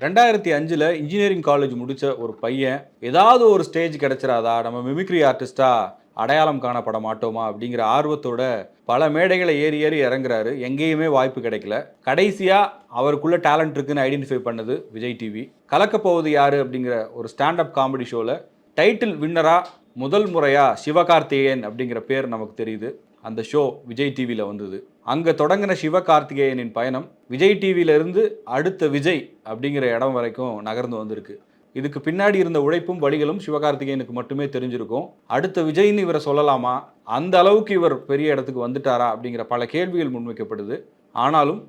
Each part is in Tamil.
ரெண்டாயிரத்தி அஞ்சில் இன்ஜினியரிங் காலேஜ் முடித்த ஒரு பையன் ஏதாவது ஒரு ஸ்டேஜ் கிடச்சிடாதா நம்ம மிமிக்ரி ஆர்டிஸ்ட்டாக அடையாளம் காணப்பட மாட்டோமா அப்படிங்கிற ஆர்வத்தோட பல மேடைகளை ஏறி ஏறி இறங்குறாரு. எங்கேயுமே வாய்ப்பு கிடைக்கல. கடைசியாக அவருக்குள்ளே டேலண்ட் இருக்குன்னு ஐடென்டிஃபை பண்ணது விஜய் டிவி கலக்கப்போவது யார்? அப்படிங்கிற ஒரு ஸ்டாண்டப் காமெடி ஷோவில் டைட்டில் வின்னராக முதல் முறையாக சிவகார்த்திகேயன் அப்படிங்கிற பேர் நமக்கு தெரியுது. அந்த ஷோ விஜய் டிவியில் வந்தது. அங்கே தொடங்கின சிவகார்த்திகேயனின் பயணம் விஜய் டிவியிலிருந்து அடுத்த விஜய் அப்படிங்கிற இடம் வரைக்கும் நகர்ந்து வந்திருக்கு. இதுக்கு பின்னாடி இருந்த உழைப்பும் வழிகளும் சிவகார்த்திகேயனுக்கு மட்டுமே தெரிஞ்சிருக்கும். அடுத்த விஜய்னு இவரை சொல்லலாமா? அந்த அளவுக்கு இவர் பெரிய இடத்துக்கு வந்துட்டாரா அப்படிங்கிற பல கேள்விகள் முன்வைக்கப்படுது. ஆனாலும்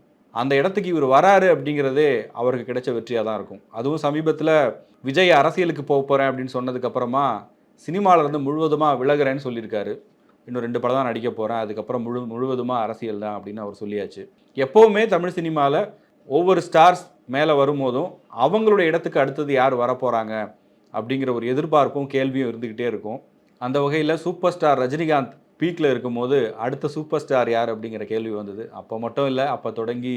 அந்த இடத்துக்கு இவர் வராரு அப்படிங்கிறதே அவருக்கு கிடைச்ச வெற்றியாக தான் இருக்கும். அதுவும் சமீபத்தில் விஜய் அரசியலுக்கு போக போகிறேன் அப்படின்னு சொன்னதுக்கப்புறமா சினிமாவிலேருந்து இருந்து முழுவதுமாக விலகிறேன்னு சொல்லியிருக்காரு. இன்னும் ரெண்டு படம் தான் நடிக்க போகிறேன் அதுக்கப்புறம் முழு முழுவதுமாக அரசியல் தான் அப்படின்னு அவர் சொல்லியாச்சு. எப்போவுமே தமிழ் சினிமாவில் ஒவ்வொரு ஸ்டார்ஸ் மேலே வரும்போதும் அவங்களோட இடத்துக்கு அடுத்தது யார் வரப்போகிறாங்க அப்படிங்கிற ஒரு எதிர்பார்ப்பும் கேள்வியும் இருந்துக்கிட்டே இருக்கும். அந்த வகையில் சூப்பர் ஸ்டார் ரஜினிகாந்த் பீக்கில் இருக்கும்போது அடுத்த சூப்பர் ஸ்டார் யார் அப்படிங்கிற கேள்வி வந்தது. அப்போ மட்டும் இல்லை அப்போ தொடங்கி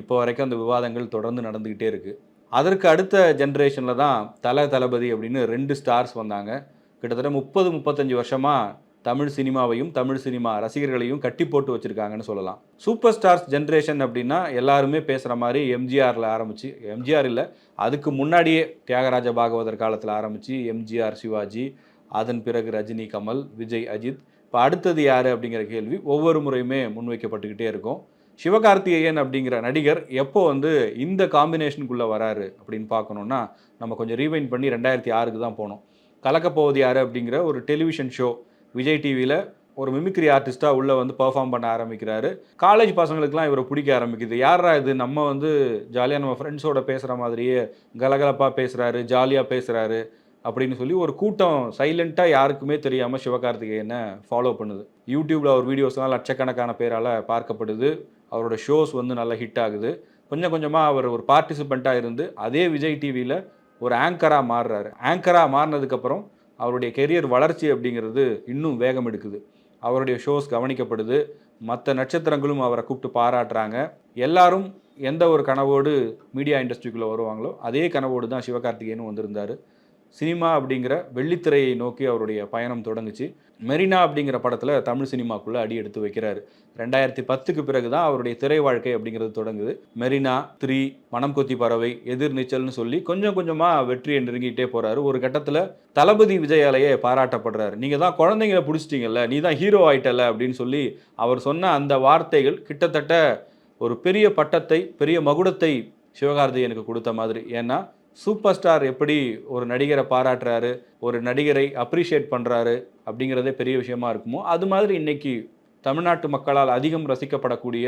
இப்போ வரைக்கும் அந்த விவாதங்கள் தொடர்ந்து நடந்துக்கிட்டே இருக்குது அதற்கு அடுத்த ஜென்ரேஷனில் தான் தல தளபதி அப்படின்னு ரெண்டு ஸ்டார்ஸ் வந்தாங்க. கிட்டத்தட்ட முப்பது முப்பத்தஞ்சு வருஷமாக தமிழ் சினிமாவையும் தமிழ் சினிமா ரசிகர்களையும் கட்டி போட்டு வச்சுருக்காங்கன்னு சொல்லலாம். சூப்பர் ஸ்டார்ஸ் ஜென்ரேஷன் அப்படின்னா எல்லாருமே பேசுகிற மாதிரி எம்ஜிஆரில் ஆரம்பித்து எம்ஜிஆர் இல்லை அதுக்கு முன்னாடியே தியாகராஜ பாகவதர் காலத்தில் ஆரம்பித்து எம்ஜிஆர் சிவாஜி அதன் பிறகு ரஜினி கமல் விஜய் அஜித். இப்போ அடுத்தது யார் அப்படிங்கிற கேள்வி ஒவ்வொரு முறையுமே முன்வைக்கப்பட்டுக்கிட்டே இருக்கும். சிவகார்த்திகேயன் அப்படிங்கிற நடிகர் எப்போ வந்து இந்த காம்பினேஷனுக்குள்ளே வராரு அப்படின்னு பார்க்கணுன்னா நம்ம கொஞ்சம் ரீவைண்ட் பண்ணி ரெண்டாயிரத்தி ஆறுக்கு தான் போனோம். கலக்கப்போவது யார் அப்படிங்கிற ஒரு டெலிவிஷன் ஷோ விஜய் டிவியில் ஒரு மிமிக்ரி ஆர்டிஸ்ட்டாக உள்ளே வந்து பெர்ஃபார்ம் பண்ண ஆரம்பிக்கிறாரு. காலேஜ் பசங்களுக்குலாம் இவரை பிடிக்க ஆரம்பிக்குது. யாரா இது? நம்ம வந்து ஜாலியாக நம்ம ஃப்ரெண்ட்ஸோட பேசுகிற மாதிரியே கலகலப்பாக பேசுகிறாரு ஜாலியாக பேசுகிறாரு அப்படின்னு சொல்லி ஒரு கூட்டம் சைலண்ட்டாக யாருக்குமே தெரியாமல் சிவகார்த்திகேயனை ஃபாலோ பண்ணுது. யூடியூப்பில் அவர் வீடியோஸ்லாம் லட்சக்கணக்கான பேரால் பார்க்கப்படுது. அவரோட ஷோஸ் வந்து நல்லா ஹிட் ஆகுது. கொஞ்சம் கொஞ்சமாக அவர் ஒரு பார்ட்டிசிபெண்ட்டாக இருந்து அதே விஜய் டிவியில் ஒரு ஆங்கராக மாறுறாரு. ஆங்கராக மாறினதுக்கப்புறம் அவருடைய கெரியர் வளர்ச்சி அப்படிங்கிறது இன்னும் வேகம் எடுக்குது. அவருடைய ஷோஸ் கவனிக்கப்படுது. மற்ற நட்சத்திரங்களும் அவரை கூப்பிட்டு பாராட்டுறாங்க. எல்லாரும் எந்த ஒரு கனவோடு மீடியா இண்டஸ்ட்ரிக்குள்ளே வருவாங்களோ அதே கனவோடு தான் சிவகார்த்திகேயனும் வந்திருந்தார். சினிமா அப்படிங்கிற வெள்ளித்திரையை நோக்கி அவருடைய பயணம் தொடங்குச்சு. மெரினா அப்படிங்கிற படத்தில் தமிழ் சினிமாக்குள்ளே அடி எடுத்து வைக்கிறாரு. ரெண்டாயிரத்தி பத்துக்கு பிறகு தான் அவருடைய திரை வாழ்க்கை அப்படிங்கிறது தொடங்குது. மெரினா த்ரீ மனம் கொத்தி பறவை எதிர்நீச்சல்னு சொல்லி கொஞ்சம் கொஞ்சமாக வெற்றியை நெருங்கிட்டே போகிறாரு ஒரு கட்டத்தில் தளபதி விஜயாலேயே பாராட்டப்படுறாரு. நீங்கள் தான் குழந்தைங்கள பிடிச்சிட்டிங்கல்ல நீ தான் ஹீரோ ஆயிட்டல அப்படின்னு சொல்லி அவர் சொன்ன அந்த வார்த்தைகள் கிட்டத்தட்ட ஒரு பெரிய பட்டத்தை பெரிய மகுடத்தை சிவகார்த்திகேயனுக்கு கொடுத்த மாதிரி. ஏன்னா சூப்பர் ஸ்டார் எப்படி ஒரு நடிகரை பாராட்டுறாரு ஒரு நடிகரை அப்ரிஷியேட் பண்ணுறாரு அப்படிங்கிறதே பெரிய விஷயமா இருக்குமோ அது மாதிரி இன்னைக்கு தமிழ்நாட்டு மக்களால் அதிகம் ரசிக்கப்படக்கூடிய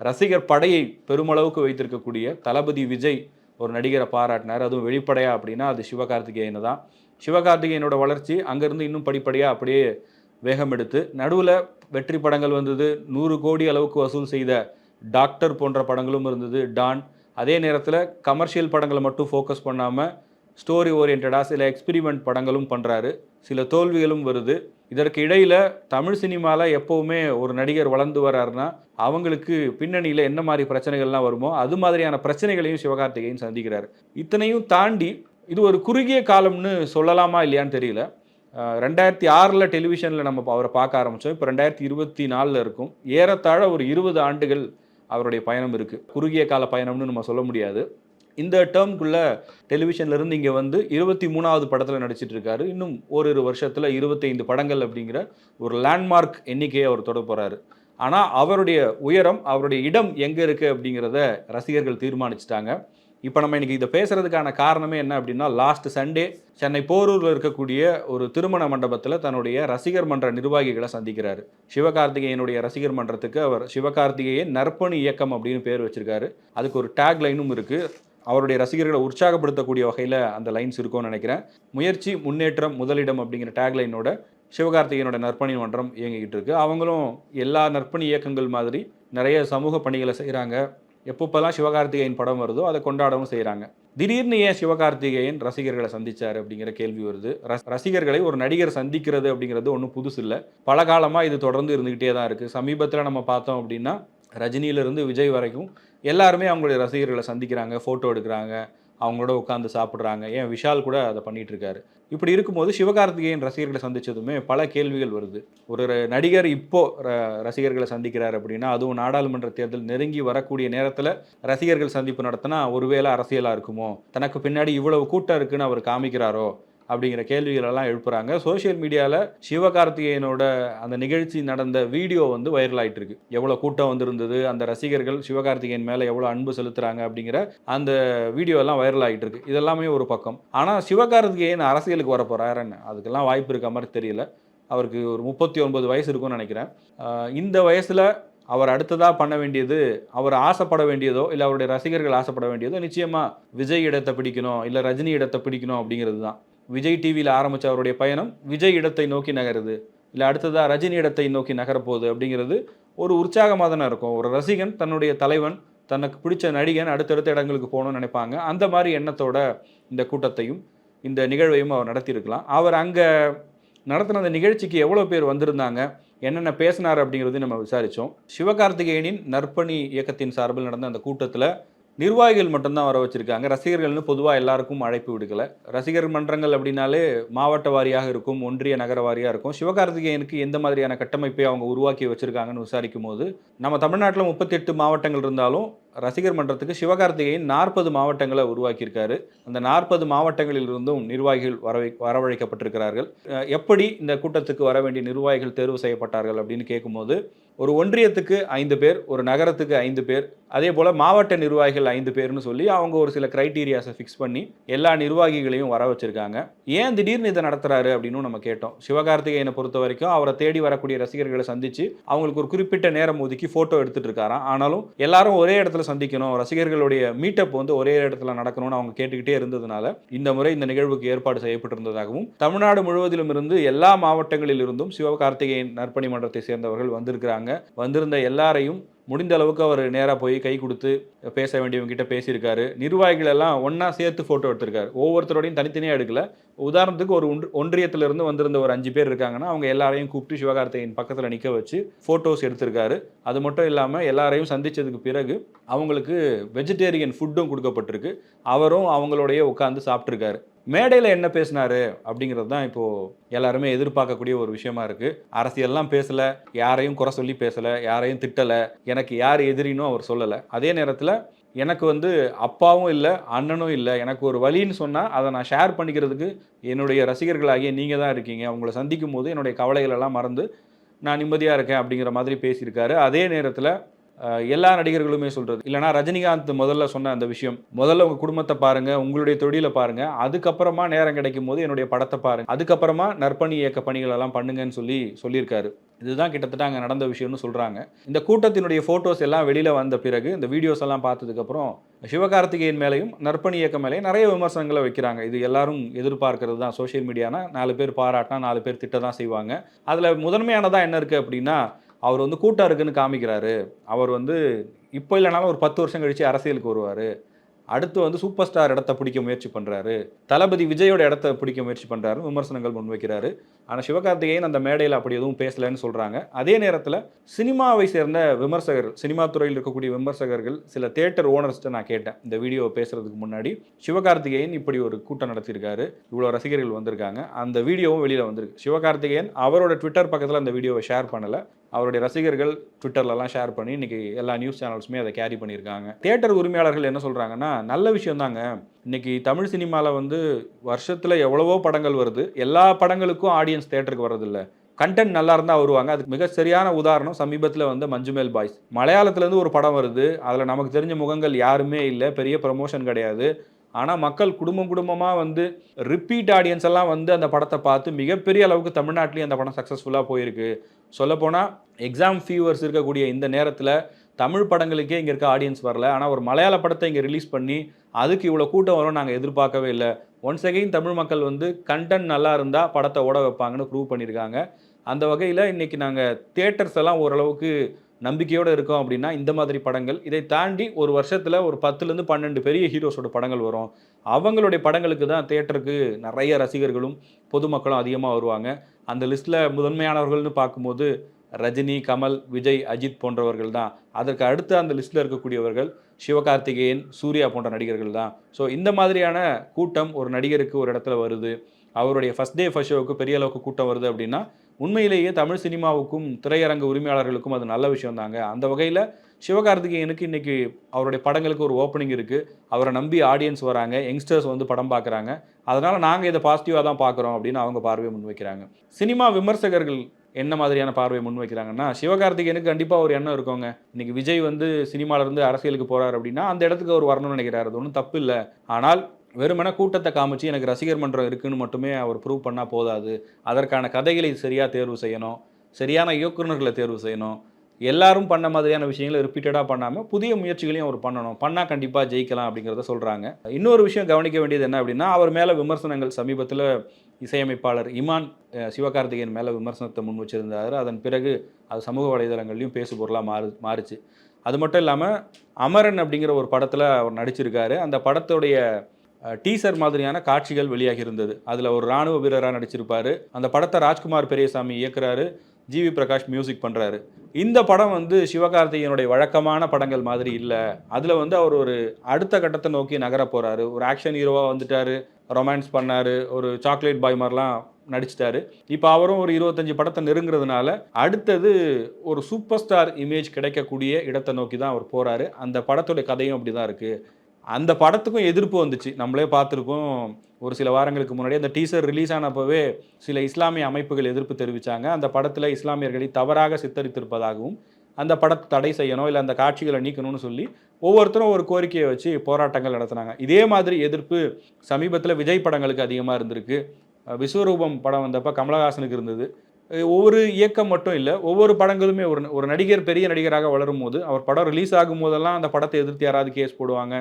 ரசிகர் படையை பெருமளவுக்கு வைத்திருக்கக்கூடிய தளபதி விஜய் ஒரு நடிகரை பாராட்டினார். அதுவும் வெளிப்படையா அப்படின்னா அது சிவகார்த்திகேயனை தான். சிவகார்த்திகேயனோட வளர்ச்சி அங்கேருந்து இன்னும் படிப்படியாக அப்படியே வேகம் எடுத்து நடுவில் வெற்றி படங்கள் வந்தது நூறு கோடி அளவுக்கு வசூல் செய்த டாக்டர் போன்ற படங்களும் இருந்தது டான் அதே நேரத்தில் கமர்ஷியல் படங்களை மட்டும் ஃபோக்கஸ் பண்ணாமல் ஸ்டோரி ஓரியன்டாக சில எக்ஸ்பிரிமெண்ட் படங்களும் பண்ணுறாரு சில தோல்விகளும் வருது. இதற்கு இடையில் தமிழ் சினிமாவில் எப்போவுமே ஒரு நடிகர் வளர்ந்து வர்றாருன்னா அவங்களுக்கு பின்னணியில் என்ன மாதிரி பிரச்சனைகள்லாம் வருமோ அது மாதிரியான பிரச்சனைகளையும் சிவகார்த்திகேயன் சந்திக்கிறார். இத்தனையும் தாண்டி இது ஒரு குறுகிய காலம்னு சொல்லலாமா இல்லையான்னு தெரியல. ரெண்டாயிரத்தி ஆறில் டெலிவிஷனில் நம்ம அவரை பார்க்க ஆரம்பித்தோம் இப்போ ரெண்டாயிரத்தி இருபத்தி நாலில் இருக்கும். ஏறத்தாழ ஒரு இருபது ஆண்டுகள் அவருடைய பயணம் இருக்குது குறுகிய கால பயணம்னு நம்ம சொல்ல முடியாது. இந்த டேர்ம்குள்ளே டெலிவிஷன்லேருந்து இங்கே வந்து இருபத்தி மூணாவது படத்தில் நடிச்சிட்டு இருக்காரு. இன்னும் ஓரிரு வருஷத்தில் இருபத்தைந்து படங்கள் அப்படிங்கிற ஒரு லேண்ட்மார்க் எண்ணிக்கையை அவர் தொட போகிறாரு ஆனால் அவருடைய உயரம் அவருடைய இடம் எங்கே இருக்குது அப்படிங்கிறத ரசிகர்கள் தீர்மானிச்சிட்டாங்க. இப்போ நம்ம இன்றைக்கி இதை பேசுறதுக்கான காரணமே என்ன அப்படின்னா லாஸ்ட் சண்டே சென்னை போரூரில் இருக்கக்கூடிய ஒரு திருமண மண்டபத்தில் தன்னுடைய ரசிகர் மன்ற நிர்வாகிகளை சந்திக்கிறாரு. சிவகார்த்திகேயனுடைய ரசிகர் மன்றத்துக்கு அவர் சிவகார்த்திகேயன் நற்பணி இயக்கம் அப்படின்னு பேர் வச்சுருக்காரு. அதுக்கு ஒரு டேக் லைனும் இருக்குது அவருடைய ரசிகர்களை உற்சாகப்படுத்தக்கூடிய வகையில் அந்த லைன்ஸ் இருக்கும்னு நினைக்கிறேன். முயற்சி முன்னேற்றம் முதலிடம் அப்படிங்கிற டேக்லைனோட சிவகார்த்திகேயனோட நற்பணி மன்றம் இயங்கிக்கிட்டு இருக்கு. அவங்களும் எல்லா நற்பணி இயக்கங்கள் மாதிரி நிறைய சமூக பணிகளை செய்கிறாங்க எப்பப்பெல்லாம் சிவகார்த்திகேயன் படம் வருதோ அதை கொண்டாடவும் செய்கிறாங்க திடீர்னு ஏன் சிவகார்த்திகேயன் ரசிகர்களை சந்திச்சார் அப்படிங்கிற கேள்வி வருது. ரஸ்- ரசிகர்களை ஒரு நடிகர் சந்திக்கிறது அப்படிங்கிறது ஒன்றும் புதுசு இல்லை பல காலமாக இது தொடர்ந்து இருந்துக்கிட்டே தான் இருக்குது சமீபத்தில் நம்ம பார்த்தோம் அப்படின்னா ரஜினியிலிருந்து விஜய் வரைக்கும் எல்லாருமே அவங்களுடைய ரசிகர்களை சந்திக்கிறாங்க ஃபோட்டோ எடுக்கிறாங்க அவங்களோட உட்காந்து சாப்பிட்றாங்க. ஏன் விஷால் கூட அதை பண்ணிகிட்ருக்காரு இப்படி இருக்கும்போது சிவகார்த்திகேயன் ரசிகர்களை சந்திச்சதுமே பல கேள்விகள் வருது. ஒரு நடிகர் இப்போ ர- ரசிகர்களை சந்திக்கிறார் அப்படின்னா அதுவும் நாடாளுமன்ற தேர்தல் நெருங்கி வரக்கூடிய நேரத்தில் ரசிகர்கள் சந்திப்பு நடத்தினா ஒருவேளை அரசியலாக இருக்குமோ? தனக்கு பின்னாடி இவ்வளவு கூட்டம் இருக்குன்னு அவர் காமிக்கிறாரோ? அப்படிங்கிற கேள்விகள் எல்லாம் எழுப்புறாங்க. சோஷியல் மீடியாவில் சிவகார்த்திகேயனோட அந்த நிகழ்ச்சி நடந்த வீடியோ வந்து வைரல் ஆயிட்டு இருக்கு எவ்வளோ கூட்டம் வந்திருந்தது அந்த ரசிகர்கள் சிவகார்த்திகேயன் மேலே எவ்வளோ அன்பு செலுத்துறாங்க அப்படிங்கிற அந்த வீடியோ எல்லாம் வைரல் ஆகிட்டு இருக்கு இதெல்லாமே ஒரு பக்கம். ஆனால் சிவகார்த்திகேயன் அரசியலுக்கு வர போறாருன்னு அதுக்கெல்லாம் வாய்ப்பு இருக்க மாதிரி தெரியல. அவருக்கு ஒரு முப்பத்தி ஒன்பது வயசு இருக்கும்னு நினைக்கிறேன். இந்த வயசில் அவர் அடுத்ததாக பண்ண வேண்டியது அவர் ஆசைப்பட வேண்டியதோ இல்லை அவருடைய ரசிகர்கள் ஆசைப்பட வேண்டியதோ நிச்சயமாக விஜய் இடத்தை பிடிக்கணும் இல்லை ரஜினி இடத்தை பிடிக்கணும் அப்படிங்கிறது தான். விஜய் டிவியில் ஆரம்பித்த அவருடைய பயணம் விஜய் இடத்தை நோக்கி நகருது. இல்லை அடுத்ததாக ரஜினி இடத்தை நோக்கி நகரப்போகுது அப்படிங்கிறது ஒரு உற்சாகமாக தானே இருக்கும். ஒரு ரசிகன் தன்னுடைய தலைவன் தனக்கு பிடிச்ச நடிகன் அடுத்தடுத்த இடங்களுக்கு போகணும்னு நினைப்பாங்க. அந்த மாதிரி எண்ணத்தோட இந்த கூட்டத்தையும் இந்த நிகழ்வையும் அவர் நடத்தியிருக்கலாம். அவர் அங்கே நடத்தின அந்த நிகழ்ச்சிக்கு எவ்வளோ பேர் வந்திருந்தாங்க என்னென்ன பேசினார் அப்படிங்கிறது நம்ம விசாரித்தோம் சிவகார்த்திகேயனின் நற்பணி இயக்கத்தின் சார்பில் நடந்த அந்த கூட்டத்தில் நிர்வாகிகள் மட்டும்தான் வர வச்சுருக்காங்க. ரசிகர்கள்னு பொதுவாக எல்லாருக்கும் அழைப்பு விடுக்கலை. ரசிகர் மன்றங்கள் அப்படின்னாலே மாவட்ட வாரியாக இருக்கும் ஒன்றிய நகர வாரியாக இருக்கும். சிவகார்த்திகேயனுக்கு எந்த மாதிரியான கட்டமைப்பை அவங்க உருவாக்கி வச்சுருக்காங்கன்னு விசாரிக்கும் போது நம்ம தமிழ்நாட்டில் முப்பத்தெட்டு மாவட்டங்கள் இருந்தாலும் ரசிகர் மன்றத்துக்கு சிவகார்த்திகேயன் நாற்பது மாவட்டங்களை உருவாக்கியிருக்காரு. அந்த நாற்பது மாவட்டங்களில் இருந்தும் நிர்வாகிகள் வரவை வரவழைக்கப்பட்டிருக்கிறார்கள். எப்படி இந்த கூட்டத்துக்கு வர வேண்டிய நிர்வாகிகள் தேர்வு செய்யப்பட்டார்கள் அப்படின்னு கேட்கும்போது ஒரு ஒன்றியத்துக்கு ஐந்து பேர் ஒரு நகரத்துக்கு ஐந்து பேர் அதே போல் மாவட்ட நிர்வாகிகள் ஐந்து பேர்னு சொல்லி அவங்க ஒரு சில க்ரைட்டீரியாஸை ஃபிக்ஸ் பண்ணி எல்லா நிர்வாகிகளையும் வர வச்சுருக்காங்க. ஏன் திடீர்னு இதை நடத்துகிறாரு அப்படின்னு நம்ம கேட்டோம். சிவகார்த்திகேயனை பொறுத்த வரைக்கும் அவரை தேடி வரக்கூடிய ரசிகர்களை சந்தித்து அவங்களுக்கு ஒரு குறிப்பிட்ட நேரம் ஒதுக்கி ஃபோட்டோ எடுத்துகிட்டு இருக்காராம். ஆனாலும் எல்லாரும் ஒரே இடத்துல சந்திக்கணும் ரசிகர்களுடைய மீட்டப் வந்து ஒரே இடத்துல நடக்கணும்னு அவங்க கேட்டுக்கிட்டே இருந்ததுனால இந்த முறை இந்த நிகழ்வுக்கு ஏற்பாடு செய்யப்பட்டிருந்ததாகவும் தமிழ்நாடு முழுவதிலும் இருந்து எல்லா மாவட்டங்களிலிருந்தும் சிவகார்த்திகேயன் நற்பணி மன்றத்தை சேர்ந்தவர்கள் வந்திருக்கிறாங்க. வந்திருந்த எல்லாரையும் முடிந்த அளவுக்கு அவர் நேராக போய் கை கொடுத்து பேச வேண்டியவங்ககிட்ட பேசியிருக்காரு. நிர்வாகிகள் எல்லாம் ஒன்றா சேர்த்து ஃபோட்டோ எடுத்திருக்காரு. ஒவ்வொருத்தரோடையும் தனித்தனியாக எடுக்கல. உதாரணத்துக்கு ஒரு ஒன்று ஒன்றியத்திலிருந்து வந்திருந்த ஒரு அஞ்சு பேர் இருக்காங்கன்னா அவங்க எல்லாரையும் கூப்பிட்டு சிவகார்த்திகேயன் பக்கத்தில் நிற்க வச்சு ஃபோட்டோஸ் எடுத்திருக்காரு. அது மட்டும் இல்லாமல் எல்லாரையும் சந்தித்ததுக்கு பிறகு அவங்களுக்கு வெஜிடேரியன் ஃபுட்டும் கொடுக்கப்பட்டிருக்கு. அவரும் அவங்களோடைய உட்காந்து சாப்பிட்ருக்காரு மேடையில் என்ன பேசினாரு அப்படிங்கிறது தான் இப்போது எல்லாருமே எதிர்பார்க்கக்கூடிய ஒரு விஷயமா இருக்குது அரசியல்லாம் பேசலை யாரையும் குறை சொல்லி பேசலை யாரையும் திட்டலை எனக்கு யார் எதிரினும் அவர் சொல்லலை. அதே நேரத்தில் எனக்கு வந்து அப்பாவும் இல்லை அண்ணனும் இல்லை எனக்கு ஒரு வழின்னு சொன்னால் அதை நான் ஷேர் பண்ணிக்கிறதுக்கு என்னுடைய ரசிகர்களாகிய நீங்கள் தான் இருக்கீங்க. அவங்கள சந்திக்கும் போது என்னுடைய கவலைகளெல்லாம் மறந்து நான் நிம்மதியாக இருக்கேன் அப்படிங்கிற மாதிரி பேசியிருக்காரு. அதே நேரத்தில் எல்லா நடிகர்களுமே சொல்கிறது இல்லைனா ரஜினிகாந்த் முதல்ல சொன்ன அந்த விஷயம் முதல்ல உங்கள் குடும்பத்தை பாருங்கள் உங்களுடைய தொழிலை பாருங்கள் அதுக்கப்புறமா நேரம் கிடைக்கும் போது என்னுடைய படத்தை பாருங்கள் அதுக்கப்புறமா நற்பணி இயக்க பணிகள் எல்லாம் பண்ணுங்கன்னு சொல்லி சொல்லியிருக்காரு. இதுதான் கிட்டத்தட்ட அங்கே நடந்த விஷயம்னு சொல்கிறாங்க இந்த கூட்டத்தினுடைய ஃபோட்டோஸ் எல்லாம் வெளியில் வந்த பிறகு இந்த வீடியோஸ் எல்லாம் பார்த்ததுக்கப்புறம் சிவகார்த்திகேயன் மேலேயும் நற்பணி இயக்கம் மேலேயும் நிறைய விமர்சனங்களை வைக்கிறாங்க. இது எல்லாரும் எதிர்பார்க்கறது தான். சோஷியல் மீடியானா நாலு பேர் பாராட்டினா நாலு பேர் திட்ட தான் செய்வாங்க. அதில் முதன்மையானதாக என்ன இருக்குது அப்படின்னா அவர் வந்து கூட்டம் இருக்குன்னு காமிக்கிறாரு. அவர் வந்து இப்போ இல்லைனாலும் ஒரு பத்து வருஷம் கழித்து அரசியலுக்கு வருவார். அடுத்து வந்து சூப்பர் ஸ்டார் இடத்த பிடிக்க முயற்சி பண்ணுறாரு தளபதி விஜயோட இடத்த பிடிக்க முயற்சி பண்ணுறாரு விமர்சனங்கள் முன்வைக்கிறாரு. ஆனால் சிவகார்த்திகேயன் அந்த மேடையில் அப்படி எதுவும் பேசலைன்னு சொல்கிறாங்க அதே நேரத்தில் சினிமாவை சேர்ந்த விமர்சகர்கள் சினிமா துறையில் இருக்கக்கூடிய விமர்சகர்கள் சில தேட்டர் ஓனர்ஸ்ட்டு நான் கேட்டேன். இந்த வீடியோவை பேசுகிறதுக்கு முன்னாடி சிவகார்த்திகேயன் இப்படி ஒரு கூட்டம் நடத்தியிருக்காரு. இவ்வளோ ரசிகர்கள் வந்திருக்காங்க. அந்த வீடியோவும் வெளியில் வந்திருக்கு. சிவகார்த்திகேயன் அவரோட ட்விட்டர் பக்கத்தில் அந்த வீடியோவை ஷேர் பண்ணலை. அவருடைய ரசிகர்கள் ட்விட்டர்லலாம் ஷேர் பண்ணி இன்றைக்கி எல்லா நியூஸ் சேனல்ஸுமே அதை கேரி பண்ணியிருக்காங்க. தேட்டர் உரிமையாளர்கள் என்ன சொல்கிறாங்கன்னா நல்ல விஷயம் தாங்க இன்னைக்கு தமிழ் சினிமாவில் வந்து வருஷத்தில் எவ்வளவோ படங்கள் வருது. எல்லா படங்களுக்கும் ஆடியன்ஸ் தேட்டருக்கு வர்றதில்ல. கண்டென்ட் நல்லா இருந்தால் வருவாங்க. அதுக்கு மிக சரியான உதாரணம் சமீபத்தில் வந்து மஞ்சுமேல் பாய்ஸ். மலையாளத்துலேருந்து ஒரு படம் வருது. அதில் நமக்கு தெரிஞ்ச முகங்கள் யாருமே இல்லை. பெரிய ப்ரமோஷன் கிடையாது. ஆனால் மக்கள் குடும்பம் குடும்பமாக வந்து ரிப்பீட் ஆடியன்ஸ் எல்லாம் வந்து அந்த படத்தை பார்த்து மிகப்பெரிய அளவுக்கு தமிழ்நாட்டிலையும் அந்த படம் சக்ஸஸ்ஃபுல்லாக போயிருக்கு. சொல்லப்போனால் எக்ஸாம் ஃபீவர்ஸ் இருக்கக்கூடிய இந்த நேரத்தில் தமிழ் படங்களுக்கே இங்கே இருக்க ஆடியன்ஸ் வரல. ஆனால் ஒரு மலையாள படத்தை இங்கே ரிலீஸ் பண்ணி அதுக்கு இவ்வளோ கூட்டம் வரும் நாங்கள் எதிர்பார்க்கவே இல்லை. ஒன்ஸ் அகெயின் தமிழ் மக்கள் வந்து கண்டென்ட் நல்லா இருந்தால் படத்தை ஓட வைப்பாங்கன்னு ப்ரூவ் பண்ணியிருக்காங்க. அந்த வகையில் இன்றைக்கி நாங்கள் தேட்டர்ஸ் எல்லாம் ஓரளவுக்கு நம்பிக்கையோடு இருக்கோம் அப்படின்னா இந்த மாதிரி படங்கள் இதை தாண்டி ஒரு வருஷத்தில் ஒரு பத்துலேருந்து பன்னெண்டு பெரிய ஹீரோஸோட படங்கள் வரும். அவங்களுடைய படங்களுக்கு தான் தேட்டருக்கு நிறைய ரசிகர்களும் பொதுமக்களும் அதிகமாக வருவாங்க. அந்த லிஸ்ட்டில் முதன்மையானவர்கள்னு பார்க்கும்போது ரஜினி கமல் விஜய் அஜித் போன்றவர்கள் தான். அதற்கு அடுத்து அந்த லிஸ்ட்டில் இருக்கக்கூடியவர்கள் சிவகார்த்திகேயன் சூர்யா போன்ற நடிகர்கள் தான். ஸோ இந்த மாதிரியான கூட்டம் ஒரு நடிகருக்கு ஒரு இடத்துல வருது. அவருடைய ஃபஸ்ட் டே ஃபஸ்ட் ஷோவுக்கு பெரிய அளவுக்கு கூட்டம் வருது அப்படின்னா உண்மையிலேயே தமிழ் சினிமாவுக்கும் திரையரங்கு உரிமையாளர்களுக்கும் அது நல்ல விஷயம் தாங்க அந்த வகையில் சிவகார்த்திகேயனுக்கு இன்றைக்கி அவருடைய படங்களுக்கு ஒரு ஓப்பனிங் இருக்குது அவரை நம்பி ஆடியன்ஸ் வராங்க. யங்ஸ்டர்ஸ் வந்து படம் பார்க்குறாங்க அதனால் நாங்கள் இதை பாசிட்டிவாக தான் பார்க்குறோம் அப்படின்னு அவங்க பார்வையை முன்வைக்கிறாங்க. சினிமா விமர்சகர்கள் என்ன மாதிரியான பார்வையை முன்வைக்கிறாங்கன்னா சிவகார்த்திகேயனுக்கு கண்டிப்பாக ஒரு எண்ணம் இருக்கோங்க. இன்னைக்கு விஜய் வந்து சினிமாவிலேருந்து அரசியலுக்கு போகிறார் அப்படின்னா அந்த இடத்துக்கு அவர் வரணும்னு நினைக்கிறார். அது ஒன்றும் தப்பு இல்லை. ஆனால் வெறுமனே கூட்டத்தை காமிச்சு எனக்கு ரசிகர் மன்றம் இருக்குன்னு மட்டுமே அவர் ப்ரூவ் பண்ணால் போதாது. அதற்கான கதைகளை சரியாக தேர்வு செய்யணும். சரியான இயக்குநர்களை தேர்வு செய்யணும். எல்லாரும் பண்ண மாதிரியான விஷயங்களை ரிப்பீட்டடாக பண்ணாமல் புதிய முயற்சிகளையும் அவர் பண்ணணும். பண்ணால் கண்டிப்பாக ஜெயிக்கலாம் அப்படிங்கிறத சொல்கிறாங்க இன்னொரு விஷயம் கவனிக்க வேண்டியது என்ன அப்படின்னா அவர் மேலே விமர்சனங்கள் சமீபத்தில் இசையமைப்பாளர் இமான் சிவகார்த்திகேயன் மேலே விமர்சனத்தை முன் வச்சிருந்தாரு. அதன் பிறகு அது சமூக வலைதளங்கள்லையும் பேசு பொருளாக மாறு மாறுச்சு. அது மட்டும் இல்லாமல் அமரன் அப்படிங்கிற ஒரு படத்தில் அவர் நடிச்சிருக்காரு. அந்த படத்துடைய டீசர் மாதிரியான காட்சிகள் வெளியாகி இருந்தது. அதில் ஒரு ராணுவ வீரராக நடிச்சிருப்பார். அந்த படத்தை ராஜ்குமார் பெரியசாமி இயக்குறாரு. ஜிவி பிரகாஷ் மியூசிக் பண்ணுறாரு இந்த படம் வந்து சிவகார்த்திகேயனுடைய வழக்கமான படங்கள் மாதிரி இல்லை. அதில் வந்து அவர் ஒரு அடுத்த கட்டத்தை நோக்கி நகர போகிறாரு ஒரு ஆக்ஷன் ஹீரோவாக வந்துட்டார். ரொமான்ஸ் பண்ணார். ஒரு சாக்லேட் பாய் மாதிரிலாம் நடிச்சிட்டாரு. இப்போ அவரும் ஒரு இருபத்தஞ்சு படத்தை நெருங்குறதுனால அடுத்தது ஒரு சூப்பர் ஸ்டார் இமேஜ் கிடைக்கக்கூடிய இடத்தை நோக்கி தான் அவர் போகிறாரு அந்த படத்துடைய கதையும் அப்படி தான் இருக்குது அந்த படத்துக்கும் எதிர்ப்பு வந்துச்சு. நம்மளே பார்த்துருக்கோம். ஒரு சில வாரங்களுக்கு முன்னாடி அந்த டீசர் ரிலீஸ் ஆனப்பவே சில இஸ்லாமிய அமைப்புகள் எதிர்ப்பு தெரிவித்தாங்க அந்த படத்தில் இஸ்லாமியர்களை தவறாக சித்தரித்திருப்பதாகவும் அந்த படத்தை தடை செய்யணும் இல்லை அந்த காட்சிகளை நீக்கணும்னு சொல்லி ஒவ்வொருத்தரும் ஒரு கோரிக்கையை வச்சு போராட்டங்கள் நடத்துனாங்க. இதே மாதிரி எதிர்ப்பு சமீபத்தில் விஜய் படங்களுக்கு அதிகமாக இருந்திருக்கு. விஸ்வரூபம் படம் வந்தப்போ கமலஹாசனுக்கு இருந்தது. ஒவ்வொரு இயக்கம் மட்டும் இல்லை ஒவ்வொரு படங்களுமே ஒரு ஒரு நடிகர் பெரிய நடிகராக வளரும் போது அவர் படம் ரிலீஸ் ஆகும் போதெல்லாம் அந்த படத்தை எதிர்த்து யாராவது கேஸ் போடுவாங்க.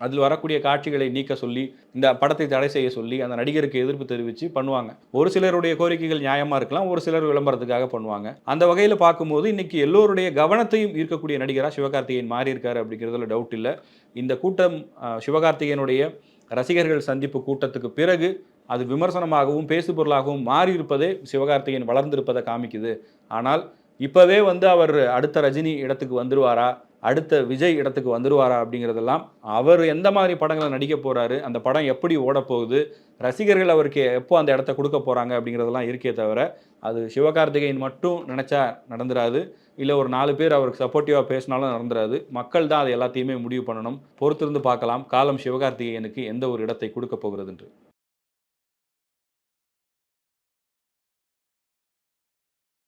அதில் வரக்கூடிய காட்சிகளை நீக்க சொல்லி இந்த படத்தை தடை செய்ய சொல்லி அந்த நடிகருக்கு எதிர்ப்பு தெரிவித்து பண்ணுவாங்க. ஒரு சிலருடைய கோரிக்கைகள் நியாயமாக இருக்கலாம் ஒரு சிலர் விளம்பரத்துக்காக பண்ணுவாங்க. அந்த வகையில் பார்க்கும்போது இன்னைக்கு எல்லோருடைய கவனத்தையும் ஈர்க்கக்கூடிய நடிகராக சிவகார்த்திகேயன் மாறியிருக்காரு அப்படிங்கிறதுல டவுட் இல்லை. இந்த கூட்டம் சிவகார்த்திகேயனுடைய ரசிகர்கள் சந்திப்பு கூட்டத்துக்கு பிறகு அது விமர்சனமாகவும் பேசுபொருளாகவும் மாறியிருப்பதே சிவகார்த்திகேயன் வளர்ந்திருப்பதை காமிக்குது. ஆனால் இப்போவே வந்து அவர் அடுத்த ரஜினி இடத்துக்கு வந்துடுவாரா அடுத்த விஜய் இடத்துக்கு வந்துடுவாரா அப்படிங்கிறதெல்லாம் அவர் எந்த மாதிரி படங்களை நடிக்க போகிறாரு அந்த படம் எப்படி ஓடப்போகுது ரசிகர்கள் அவருக்கு எப்போ அந்த இடத்த கொடுக்க போகிறாங்க அப்படிங்கிறதெல்லாம் இருக்கே தவிர அது சிவகார்த்திகேயன் மட்டும் நினச்சா நடந்துராது. இல்லை ஒரு நாலு பேர் அவருக்கு சப்போர்ட்டிவாக பேசினாலும் நடந்துராது. மக்கள் தான் அது எல்லாத்தையுமே முடிவு பண்ணணும். பொறுத்திருந்து பார்க்கலாம். காலம் சிவகார்த்திகேயனுக்கு எந்த ஒரு இடத்தை கொடுக்க போகிறது என்று